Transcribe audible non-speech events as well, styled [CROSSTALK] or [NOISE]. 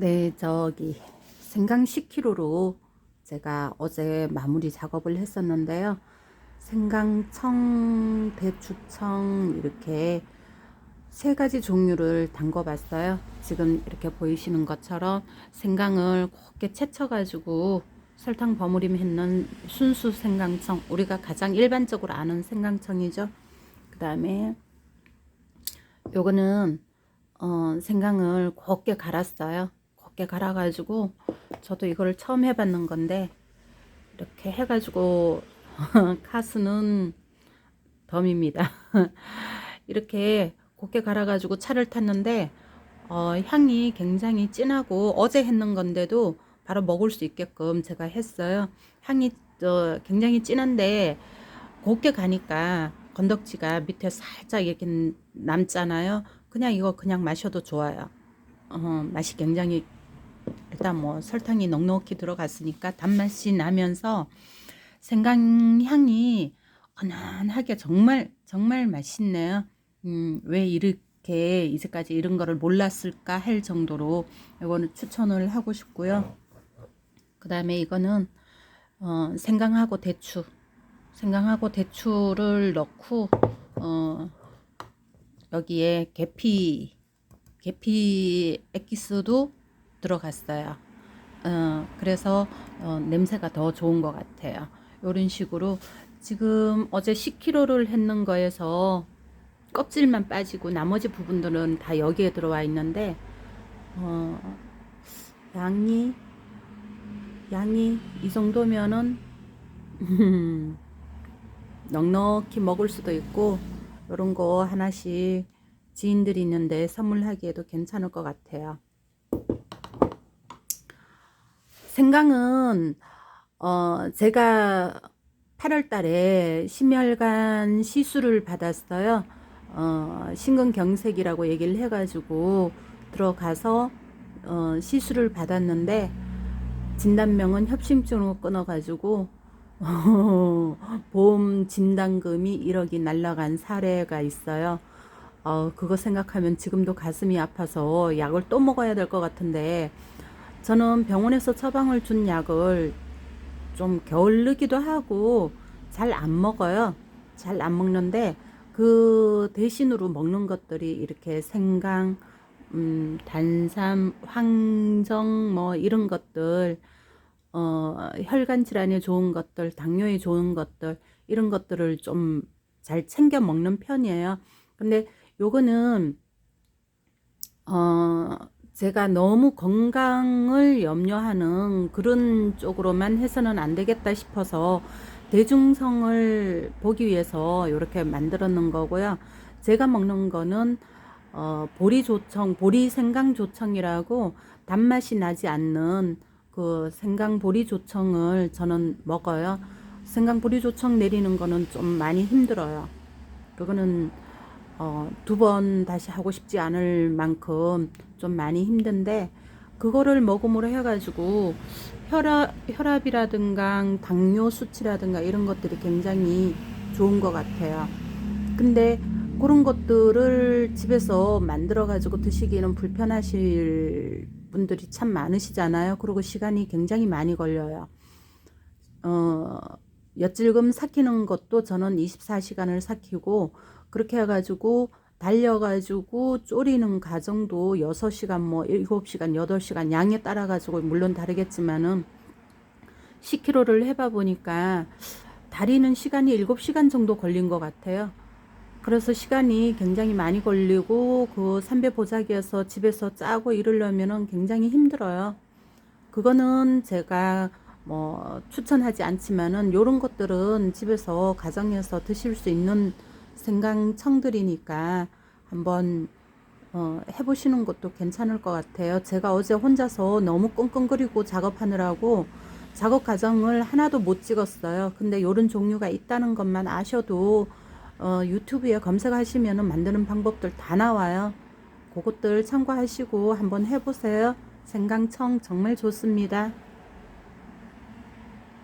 네, 저기 생강 10kg로 제가 어제 마무리 작업을 했었는데요. 생강청, 대추청 이렇게 세 가지 종류를 담궈 봤어요. 지금 이렇게 보이시는 것처럼 생강을 곱게 채쳐 가지고 설탕 버무림 했는 순수 생강청, 우리가 가장 일반적으로 아는 생강청이죠. 그 다음에 요거는 어, 생강을 곱게 갈았어요. 곱게 갈아가지고 저도 이거를 처음 해봤는 건데 이렇게 해가지고 [LAUGHS] 카스는 덤입니다. [LAUGHS] 이렇게 곱게 갈아가지고 차를 탔는데 어, 향이 굉장히 진하고 어제 했는 건데도 바로 먹을 수 있게끔 제가 했어요. 향이 어, 굉장히 진한데 곱게 가니까 건덕지가 밑에 살짝 이렇게 남잖아요. 그냥 이거 그냥 마셔도 좋아요. 어, 맛이 굉장히 일단 뭐 설탕이 넉넉히 들어갔으니까 단맛이 나면서 생강 향이 은은하게 정말 정말 맛있네요. 음, 왜 이렇게 이제까지 이런 거를 몰랐을까 할 정도로 이거는 추천을 하고 싶고요. 그 다음에 이거는 어, 생강하고 대추, 생강하고 대추를 넣고 어, 여기에 계피, 계피 엑기스도 들어갔어요. 어, 그래서 어, 냄새가 더 좋은 것 같아요. 이런 식으로 지금 어제 10kg를 했는 거에서 껍질만 빠지고 나머지 부분들은 다 여기에 들어와 있는데 어, 양이 양이 이 정도면은 [LAUGHS] 넉넉히 먹을 수도 있고 이런 거 하나씩 지인들이 있는데 선물하기에도 괜찮을 것 같아요. 생강은 어 제가 8월 달에 심혈관 시술을 받았어요. 어 심근경색이라고 얘기를 해 가지고 들어가서 어 시술을 받았는데 진단명은 협심증으로 끊어 가지고 [LAUGHS] 보험 진단금이 1억이 날라간 사례가 있어요. 어, 그거 생각하면 지금도 가슴이 아파서 약을 또 먹어야 될 것 같은데 저는 병원에서 처방을 준 약을 좀 게을르기도 하고 잘 안 먹어요. 잘 안 먹는데 그 대신으로 먹는 것들이 이렇게 생강, 음, 단삼, 황정 뭐 이런 것들 어, 혈관 질환에 좋은 것들, 당뇨에 좋은 것들 이런 것들을 좀 잘 챙겨 먹는 편이에요. 근데 요거는 어 제가 너무 건강을 염려하는 그런 쪽으로만 해서는 안 되겠다 싶어서 대중성을 보기 위해서 이렇게 놓은 거고요. 제가 먹는 거는 어, 보리조청, 보리생강조청이라고 단맛이 나지 않는 그 생강보리조청을 저는 먹어요. 생강보리조청 내리는 거는 좀 많이 힘들어요. 그거는 어, 두 번 다시 하고 싶지 않을 만큼 좀 많이 힘든데 그거를 먹음으로 해가지고 혈압 혈압이라든가 당뇨 수치라든가 이런 것들이 굉장히 좋은 것 같아요. 근데 그런 것들을 집에서 만들어 가지고 드시기는 불편하실 분들이 참 많으시잖아요. 그리고 시간이 굉장히 많이 걸려요. 어, 엿질금 삭히는 것도 저는 24시간을 삭히고 그렇게 해가지고 달려가지고 졸이는 과정도 6시간 뭐 7시간 8시간 양에 따라 가지고 물론 다르겠지만은 10kg를 해봐 보니까 다리는 시간이 7시간 정도 걸린 것 같아요. 그래서 시간이 굉장히 많이 걸리고 그 삼배 보자기에서 집에서 짜고 이러려면은 굉장히 힘들어요. 그거는 제가 뭐 추천하지 않지만은 요런 것들은 집에서 가정에서 드실 수 있는 생강청들이니까 한번 어, 해보시는 것도 괜찮을 것 같아요. 제가 어제 혼자서 너무 끙끙거리고 작업하느라고 작업 과정을 하나도 못 찍었어요. 근데 요런 종류가 있다는 것만 아셔도 어, 유튜브에 검색하시면 만드는 방법들 다 나와요. 그것들 참고하시고 한번 해보세요. 생강청 정말 좋습니다.